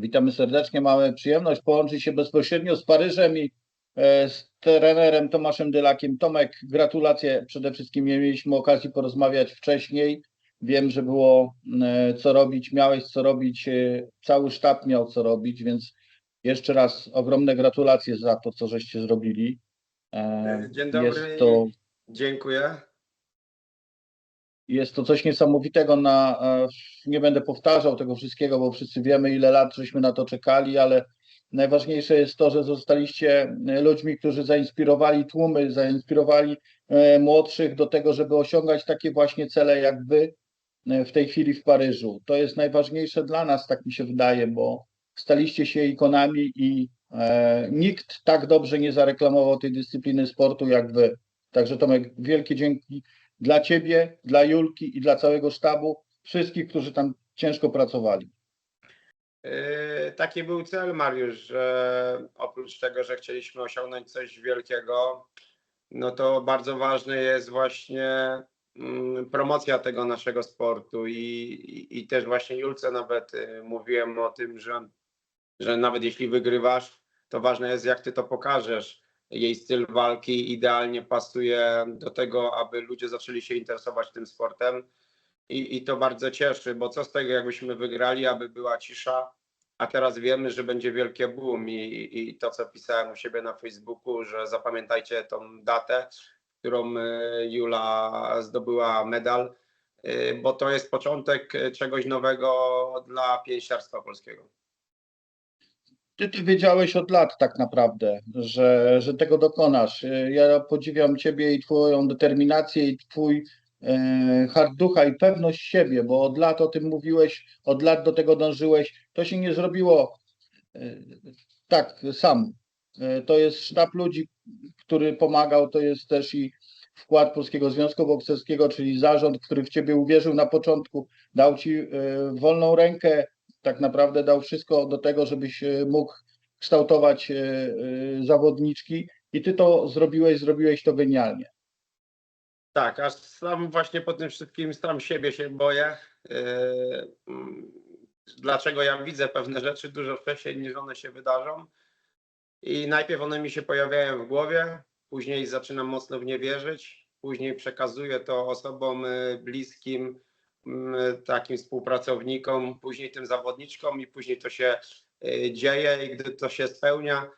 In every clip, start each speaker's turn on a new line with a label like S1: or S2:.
S1: Witamy serdecznie. Mamy przyjemność połączyć się bezpośrednio z Paryżem i e, z trenerem Tomaszem Dylakiem. Tomek, gratulacje. Przede wszystkim nie mieliśmy okazji porozmawiać wcześniej. Wiem, że było e, co robić, miałeś co robić, e, cały sztab miał co robić, więc jeszcze raz ogromne gratulacje za to, co żeście zrobili.
S2: Dzień dobry.
S1: To,
S2: Dziękuję.
S1: Jest to coś niesamowitego. Na, e, nie będę powtarzał tego wszystkiego, bo wszyscy wiemy, ile lat żeśmy na to czekali, ale najważniejsze jest to, że zostaliście e, ludźmi, którzy zainspirowali tłumy, zainspirowali e, młodszych do tego, żeby osiągać takie właśnie cele jak wy w tej chwili w Paryżu. To jest najważniejsze dla nas, tak mi się wydaje, bo staliście się ikonami i e, nikt tak dobrze nie zareklamował tej dyscypliny sportu jak wy. Także Tomek, wielkie dzięki dla Ciebie, dla Julki i dla całego sztabu, wszystkich, którzy tam ciężko pracowali.
S2: Yy, Taki był cel, Mariusz, że oprócz tego, że chcieliśmy osiągnąć coś wielkiego, no to bardzo ważne jest właśnie mm, promocja tego naszego sportu i, i, i też właśnie Julce nawet y, mówiłem o tym, że, że nawet jeśli wygrywasz, to ważne jest jak ty to pokażesz. Jej styl walki idealnie pasuje do tego, aby ludzie zaczęli się interesować tym sportem. I, I to bardzo cieszy, bo co z tego, jakbyśmy wygrali, aby była cisza, a teraz wiemy, że będzie wielkie boom i, i to, co pisałem u siebie na Facebooku, że zapamiętajcie tą datę, którą y, Jula zdobyła medal, y, bo to jest początek czegoś nowego dla pięściarstwa polskiego.
S1: Ty, ty wiedziałeś od lat tak naprawdę, że, że tego dokonasz. Ja podziwiam Ciebie i Twoją determinację i Twój e, hard ducha i pewność siebie, bo od lat o tym mówiłeś, od lat do tego dążyłeś. To się nie zrobiło e, tak sam. E, To jest sztab ludzi, który pomagał, to jest też i wkład Polskiego Związku Bokserskiego, czyli zarząd, który w Ciebie uwierzył na początku, dał Ci e, wolną rękę, tak naprawdę dał wszystko do tego, żebyś e, mógł kształtować e, e, zawodniczki i ty to zrobiłeś, zrobiłeś to genialnie.
S2: Tak, aż sam właśnie po tym wszystkim sam siebie się boję. Mm, Dlaczego ja widzę pewne rzeczy dużo wcześniej niż one się wydarzą. I najpierw one mi się pojawiają w głowie, później zaczynam mocno w nie wierzyć, później przekazuję to osobom bliskim, takim współpracownikom, później tym zawodniczkom i później to się y, dzieje i gdy to się spełnia,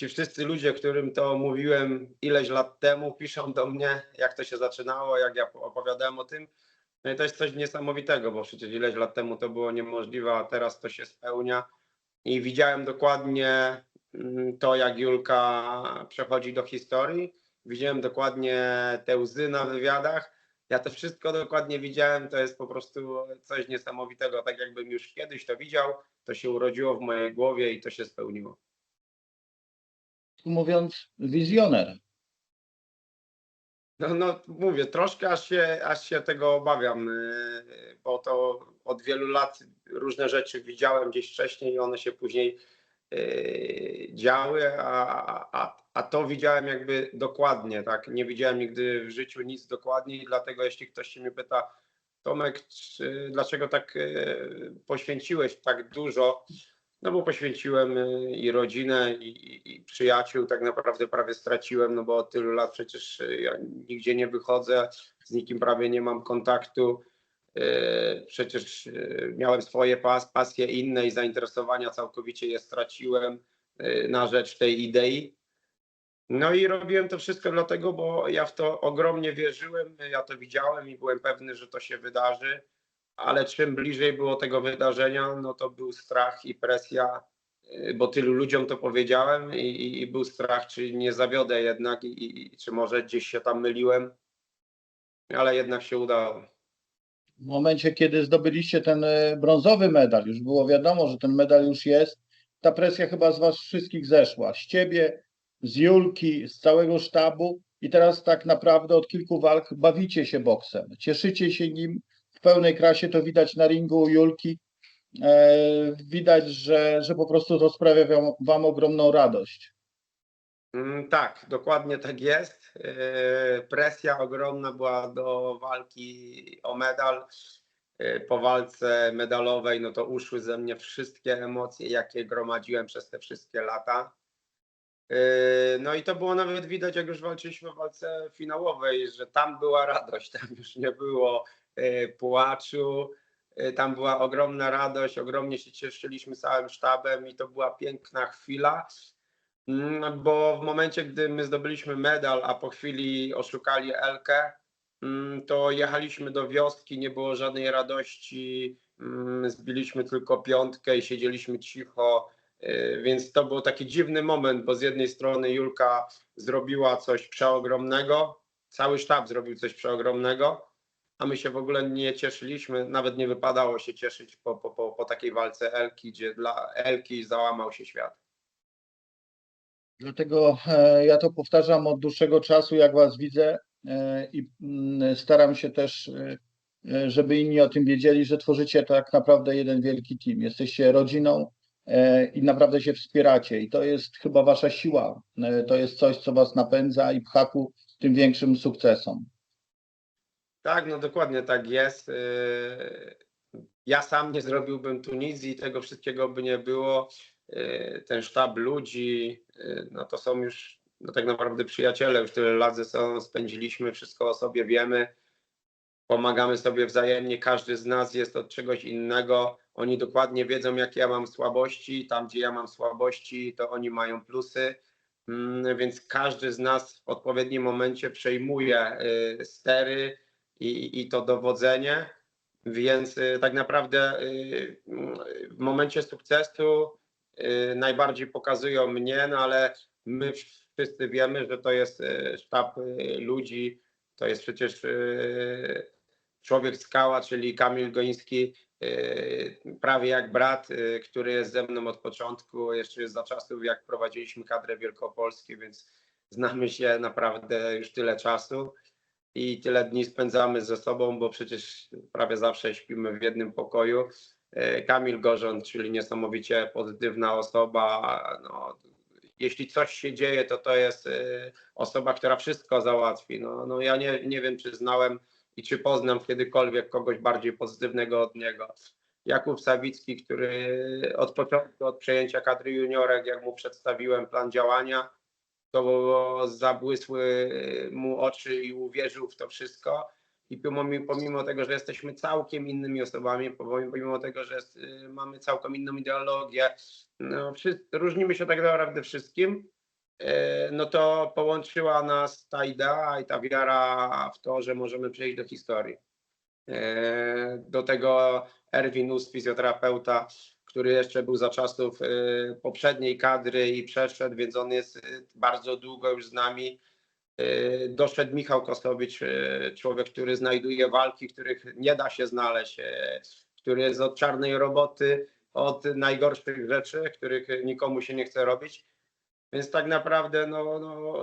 S2: ci wszyscy ludzie, którym to mówiłem ileś lat temu, piszą do mnie, jak to się zaczynało, jak ja opowiadałem o tym. No i to jest coś niesamowitego, bo przecież ileś lat temu to było niemożliwe, a teraz to się spełnia. I widziałem dokładnie to, jak Julka przechodzi do historii. Widziałem dokładnie te łzy na wywiadach. Ja to wszystko dokładnie widziałem. To jest po prostu coś niesamowitego. Tak jakbym już kiedyś to widział, to się urodziło w mojej głowie i to się spełniło.
S1: Mówiąc, wizjoner.
S2: No, no mówię, troszkę aż się, aż się tego obawiam, yy, bo to od wielu lat różne rzeczy widziałem gdzieś wcześniej i one się później działy, a, a, a to widziałem jakby dokładnie, tak? Nie widziałem nigdy w życiu nic dokładnie i dlatego jeśli ktoś się mnie pyta, Tomek, czy, dlaczego tak yy, poświęciłeś tak dużo? No bo poświęciłem y, i rodzinę, i, i, przyjaciół, tak naprawdę prawie straciłem, no bo od tylu lat przecież ja nigdzie nie wychodzę, z nikim prawie nie mam kontaktu. Y, Przecież y, miałem swoje pas, pasje inne i zainteresowania, całkowicie je straciłem y, na rzecz tej idei. No i robiłem to wszystko dlatego, bo ja w to ogromnie wierzyłem, ja to widziałem i byłem pewny, że to się wydarzy ale czym bliżej było tego wydarzenia, no to był strach i presja, bo tylu ludziom to powiedziałem i, i, i był strach, czy nie zawiodę jednak i, i czy może gdzieś się tam myliłem, ale jednak się udało.
S1: W momencie, kiedy zdobyliście ten e, brązowy medal, już było wiadomo, że ten medal już jest, ta presja chyba z was wszystkich zeszła. Z ciebie, z Julki, z całego sztabu i teraz tak naprawdę od kilku walk bawicie się boksem. Cieszycie się nim w pełnej krasie, to widać na ringu u Julki. E, widać, że, że po prostu to sprawia wam, wam ogromną radość.
S2: Mm, Tak, dokładnie tak jest. Yy, Presja ogromna była do walki o medal. y, po walce medalowej, no to uszły ze mnie wszystkie emocje, jakie gromadziłem przez te wszystkie lata. Yy, No i to było nawet widać, jak już walczyliśmy w walce finałowej, że tam była radość, tam już nie było płaczu, tam była ogromna radość, ogromnie się cieszyliśmy całym sztabem i to była piękna chwila, bo w momencie, gdy my zdobyliśmy medal, a po chwili oszukali Elkę, mm, to jechaliśmy do wioski, nie było żadnej radości, mm, zbiliśmy tylko piątkę i siedzieliśmy cicho, yy, więc to był taki dziwny moment, bo z jednej strony Julka zrobiła coś przeogromnego, cały sztab zrobił coś przeogromnego, a my się w ogóle nie cieszyliśmy, nawet nie wypadało się cieszyć po, po, po, po takiej walce Elki, gdzie dla Elki załamał się świat.
S1: Dlatego e, ja to powtarzam od dłuższego czasu, jak Was widzę e, i mm, staram się też, e, żeby inni o tym wiedzieli, że tworzycie tak naprawdę jeden wielki team. Jesteście rodziną i naprawdę się wspieracie i to jest chyba Wasza siła. To jest coś, co Was napędza i pcha ku tym większym sukcesom.
S2: Tak, no dokładnie tak jest. Ja sam nie zrobiłbym Tunizji, tego wszystkiego by nie było. Yy, Ten sztab ludzi, yy, no to są już no tak naprawdę przyjaciele, już tyle lat ze sobą spędziliśmy, wszystko o sobie wiemy, pomagamy sobie wzajemnie, każdy z nas jest od czegoś innego. Oni dokładnie wiedzą, jakie ja mam słabości, tam gdzie ja mam słabości, to oni mają plusy. Mm, Więc każdy z nas w odpowiednim momencie przejmuje yy, stery, i, i to dowodzenie. Więc y, tak naprawdę y, w momencie sukcesu y, najbardziej pokazują mnie, no ale my wszyscy wiemy, że to jest y, sztab y, ludzi, to jest przecież y, człowiek skała, czyli Kamil Goński, y, prawie jak brat, y, który jest ze mną od początku, jeszcze za czasów jak prowadziliśmy kadrę Wielkopolski, więc znamy się naprawdę już tyle czasu i tyle dni spędzamy ze sobą, bo przecież prawie zawsze śpimy w jednym pokoju. E, Kamil Gorząd, czyli niesamowicie pozytywna osoba. No, jeśli coś się dzieje, to to jest e, osoba, która wszystko załatwi. No, no ja nie, nie wiem, czy znałem i czy poznam kiedykolwiek kogoś bardziej pozytywnego od niego. Jakub Sawicki, który od początku, od przejęcia kadry juniorek, jak mu przedstawiłem plan działania, to zabłysły mu oczy i uwierzył w to wszystko. I pomimo, pomimo tego, że jesteśmy całkiem innymi osobami, pomimo tego, że jest, y, mamy całkiem inną ideologię, no, wszyscy, różnimy się tak naprawdę wszystkim, y, no to połączyła nas ta idea i ta wiara w to, że możemy przejść do historii. Y, Do tego Erwin Ust, fizjoterapeuta, który jeszcze był za czasów poprzedniej kadry i przeszedł, więc on jest bardzo długo już z nami. Y, Doszedł Michał Kostowicz, y, człowiek, który znajduje walki, których nie da się znaleźć, y, który jest od czarnej roboty, od najgorszych rzeczy, których nikomu się nie chce robić. Więc tak naprawdę, no, no,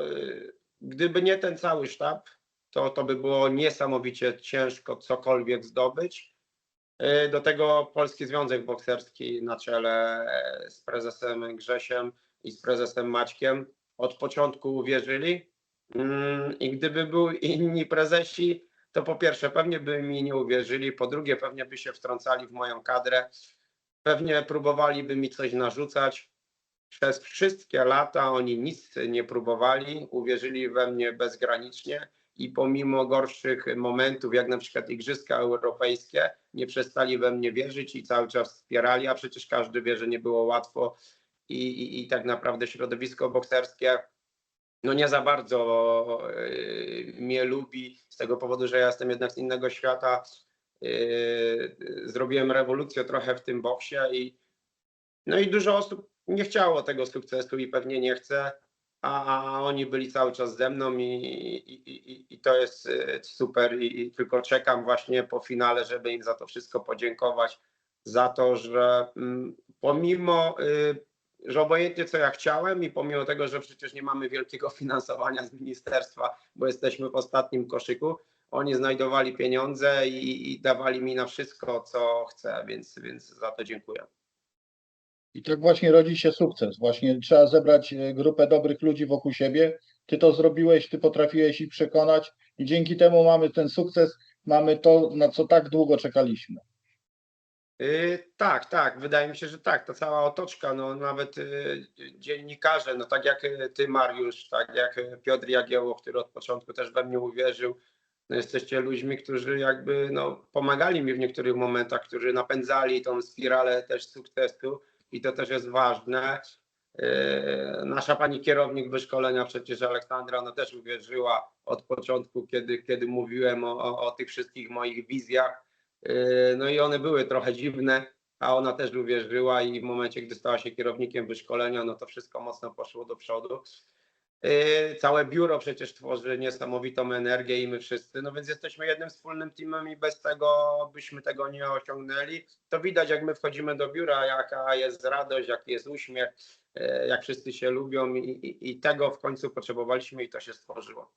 S2: gdyby nie ten cały sztab, to, to by było niesamowicie ciężko cokolwiek zdobyć. Do tego Polski Związek Bokserski na czele e, z prezesem Grzesiem i z prezesem Maćkiem od początku uwierzyli. Mm, I gdyby były inni prezesi, to po pierwsze pewnie by mi nie uwierzyli, po drugie pewnie by się wtrącali w moją kadrę, pewnie próbowaliby mi coś narzucać. Przez wszystkie lata oni nic nie próbowali, uwierzyli we mnie bezgranicznie i pomimo gorszych momentów, jak na przykład Igrzyska Europejskie, nie przestali we mnie wierzyć i cały czas wspierali, a przecież każdy wie, że nie było łatwo i, i, i tak naprawdę środowisko bokserskie no nie za bardzo yy, mnie lubi z tego powodu, że ja jestem jednak z innego świata. Yy, zrobiłem rewolucję trochę w tym boksie i no i dużo osób nie chciało tego sukcesu i pewnie nie chce, a, oni byli cały czas ze mną i, i, i, i to jest y, super i, i tylko czekam właśnie po finale, żeby im za to wszystko podziękować, za to, że mm, pomimo, y, że obojętnie co ja chciałem i pomimo tego, że przecież nie mamy wielkiego finansowania z ministerstwa, bo jesteśmy w ostatnim koszyku, oni znajdowali pieniądze i, i dawali mi na wszystko, co chcę, więc, więc za to dziękuję.
S1: I tak właśnie rodzi się sukces. Właśnie trzeba zebrać e, grupę dobrych ludzi wokół siebie. Ty to zrobiłeś, ty potrafiłeś ich przekonać i dzięki temu mamy ten sukces, mamy to, na co tak długo czekaliśmy.
S2: Y, tak, tak, wydaje mi się, że tak. Ta cała otoczka, no nawet y, dziennikarze, no tak jak y, ty, Mariusz, tak jak Piotr Jagiełło, który od początku też we mnie uwierzył. No jesteście ludźmi, którzy jakby no, pomagali mi w niektórych momentach, którzy napędzali tą spiralę też sukcesu i to też jest ważne. Nasza pani kierownik wyszkolenia, przecież Aleksandra, ona też uwierzyła od początku, kiedy, kiedy mówiłem o, o, o tych wszystkich moich wizjach. Yy, No i one były trochę dziwne, a ona też uwierzyła i w momencie, gdy stała się kierownikiem wyszkolenia, no to wszystko mocno poszło do przodu. Yy, Całe biuro przecież tworzy niesamowitą energię i my wszyscy, no więc jesteśmy jednym wspólnym teamem i bez tego byśmy tego nie osiągnęli. To widać, jak my wchodzimy do biura, jaka jest radość, jaki jest uśmiech, yy, jak wszyscy się lubią i, i, i tego w końcu potrzebowaliśmy i to się stworzyło.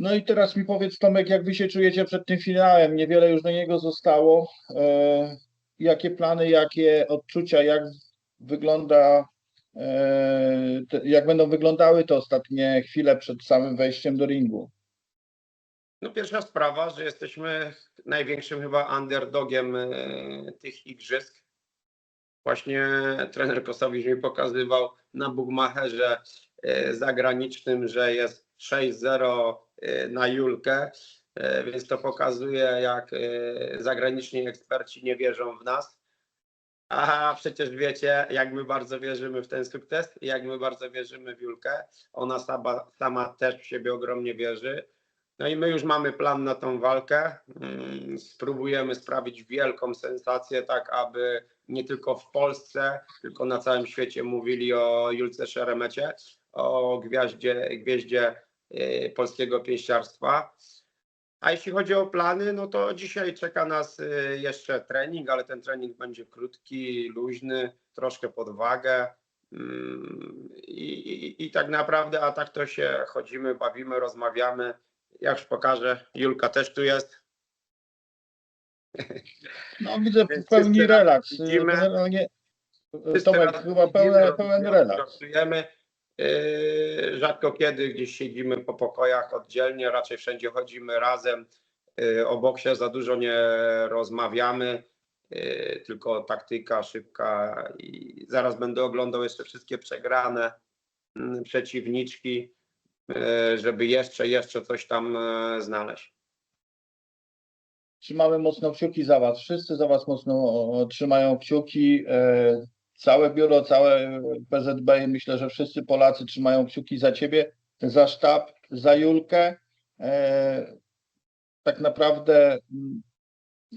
S1: No i teraz mi powiedz, Tomek, jak wy się czujecie przed tym finałem? Niewiele już do niego zostało. E, jakie plany, jakie odczucia, jak wygląda, e, te, jak będą wyglądały te ostatnie chwile przed samym wejściem do ringu?
S2: No pierwsza sprawa, że jesteśmy największym chyba underdogiem e, tych igrzysk. Właśnie trener Kosowicz mi pokazywał na Bugmacherze e, zagranicznym, że jest 6-0 e, na Julkę, e, więc to pokazuje, jak e, zagraniczni eksperci nie wierzą w nas. A przecież wiecie, jak my bardzo wierzymy w ten sukces i jak my bardzo wierzymy w Julkę. Ona sama, sama też w siebie ogromnie wierzy. No i my już mamy plan na tą walkę. Mm, Spróbujemy sprawić wielką sensację, tak aby nie tylko w Polsce, tylko na całym świecie mówili o Julce Szeremecie, o gwiaździe, gwieździe polskiego pięściarstwa. A jeśli chodzi o plany, no to dzisiaj czeka nas y, jeszcze trening, ale ten trening będzie krótki, luźny, troszkę pod wagę. Mm, I, i, I tak naprawdę, a tak to się chodzimy, bawimy, rozmawiamy. Ja już pokażę, Julka też tu jest.
S1: No widzę pełni relaks.
S2: siedzimy.
S1: Generalnie, Tomek, chyba pełen, pełen relaks.
S2: Pracujemy. Yy, Rzadko kiedy gdzieś siedzimy po pokojach oddzielnie, raczej wszędzie chodzimy razem. Yy, O boksie za dużo nie rozmawiamy, yy, tylko taktyka szybka i zaraz będę oglądał jeszcze wszystkie przegrane mm, przeciwniczki, żeby jeszcze, jeszcze coś tam znaleźć.
S1: Trzymamy mocno kciuki za Was. Wszyscy za Was mocno trzymają kciuki. Całe biuro, całe PZB, i myślę, że wszyscy Polacy trzymają kciuki za Ciebie, za sztab, za Julkę. E, tak naprawdę mm,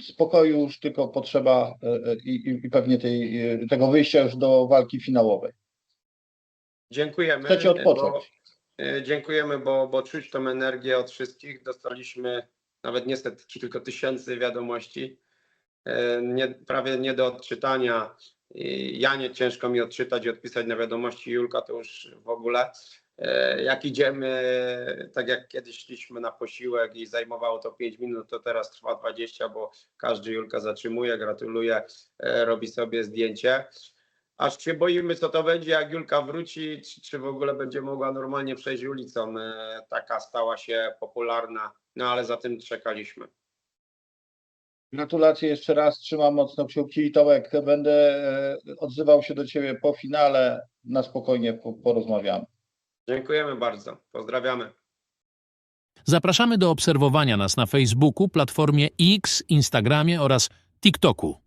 S1: spokoju już tylko potrzeba e, e, i, i- pewnie tej, tego wyjścia już do walki finałowej.
S2: Dziękujemy.
S1: Chcecie odpocząć.
S2: Bo, dziękujemy, bo, bo czuć tą energię od wszystkich. Dostaliśmy nawet nie setki, tylko tysięcy wiadomości. Nie, prawie nie do odczytania. Ja nie ciężko mi odczytać i odpisać na wiadomości. Julka to już w ogóle. Y, Jak idziemy, tak jak kiedyś szliśmy na posiłek i zajmowało to 5 minut, to teraz trwa 20, bo każdy Julka zatrzymuje, gratuluje, y, robi sobie zdjęcie aż się boimy, co to będzie, jak Julka wróci, czy, czy w ogóle będzie mogła normalnie przejść ulicą. E, Taka stała się popularna, no ale za tym czekaliśmy.
S1: Gratulacje jeszcze raz, trzymam mocno kciuki i Tomek, będę e, odzywał się do Ciebie po finale, na spokojnie po- porozmawiamy.
S2: Dziękujemy bardzo. Pozdrawiamy.
S3: Zapraszamy do obserwowania nas na Facebooku, platformie X, Instagramie oraz TikToku.